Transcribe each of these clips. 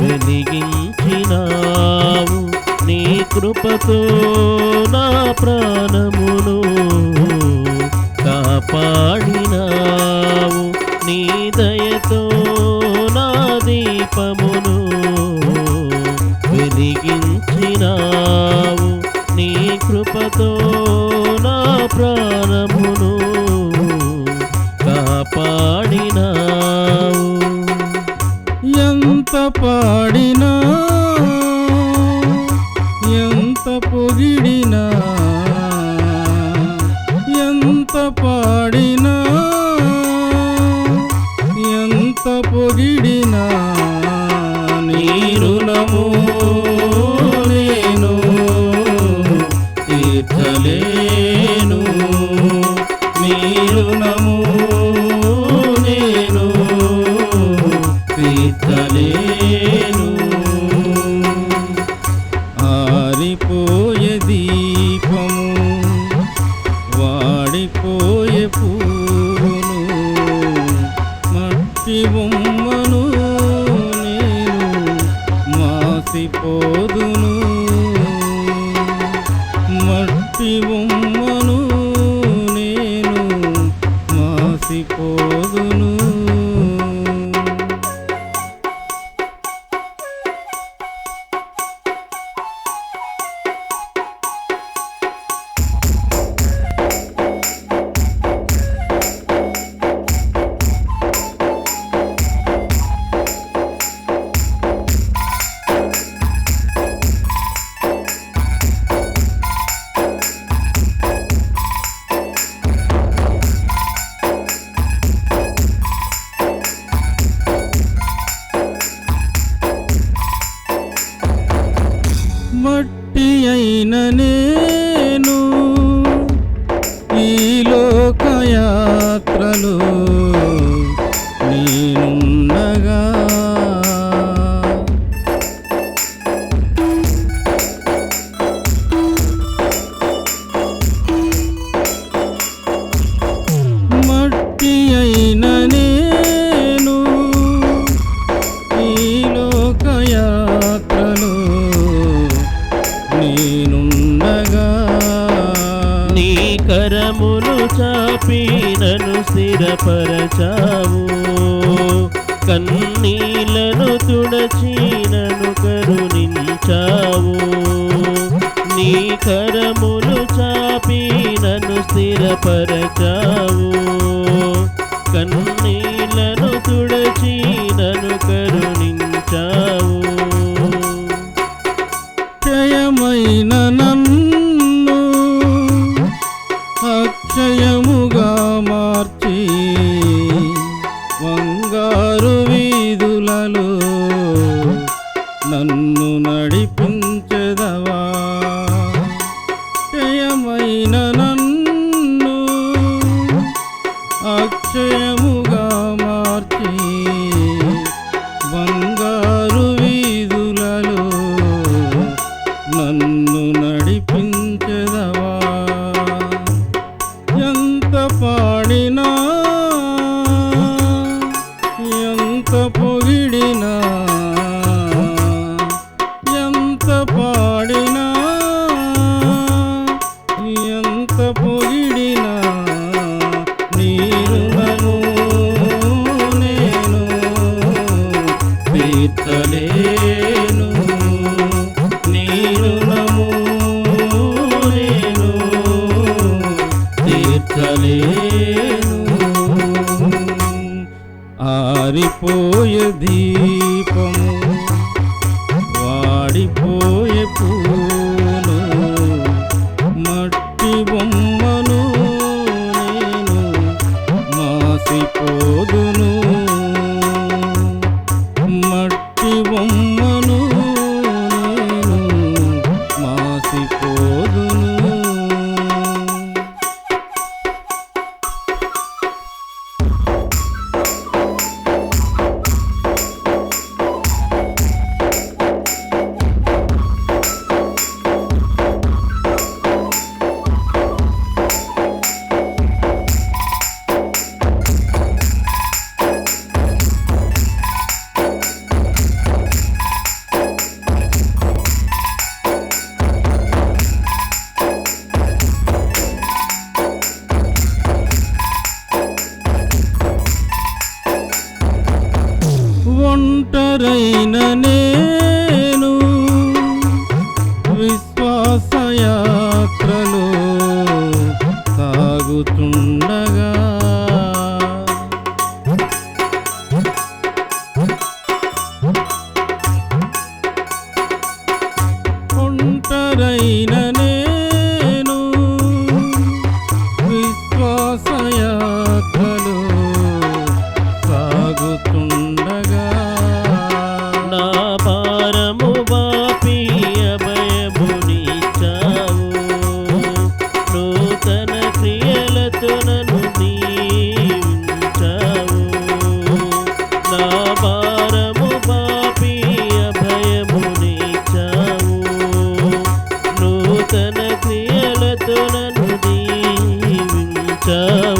వెలిగించినావు. ప్రాణమును కాపాడినావు. నీ దయతో పాడినా మర్చిపోదును మట్టి కరములు చాపినను స్థిరపరచావు. కన్నీలను తుడచీనను కరుణించావు. నీ కరములు చాపినను స్థిరపరచావు. కన్నీలను తుడచీనను కరుణించావు. ఆరిపోయే దీపము వాడిపోయే పూను మట్టి బొమ్మను నేను మాసిపోదును. bombo. నా భారము బాపి అభయమునిచ్చావు నూతన క్రియలతో నన్ను దీవించావు. నా భారము బాపి అభయమునిచ్చావు నూతన క్రియలతో నన్ను దీవించావు.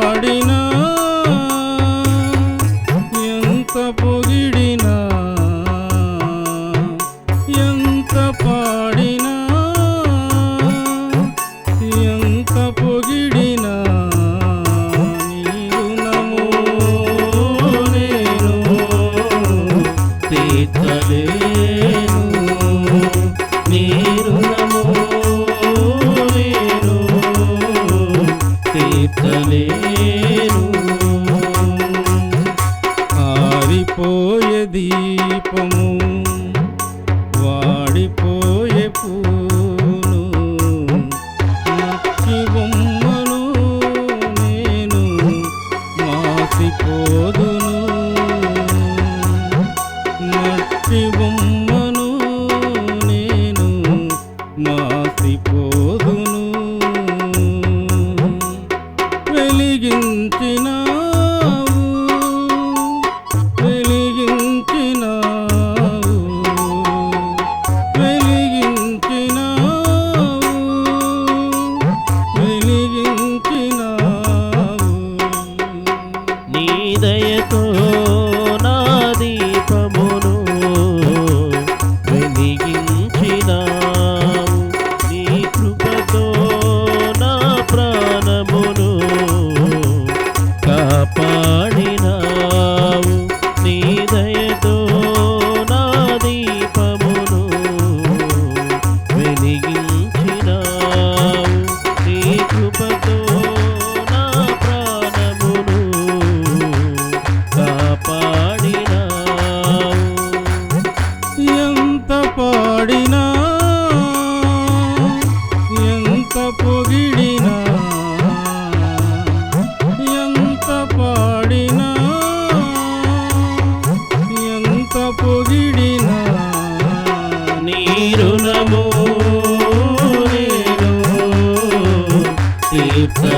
పాడినా? ఎంత పొగిడినా? ఎంత పాడినా? ఎంత పొగిడినా? నేను తీర్చలేను. పొగిడిన నీరు నమో తీర్థ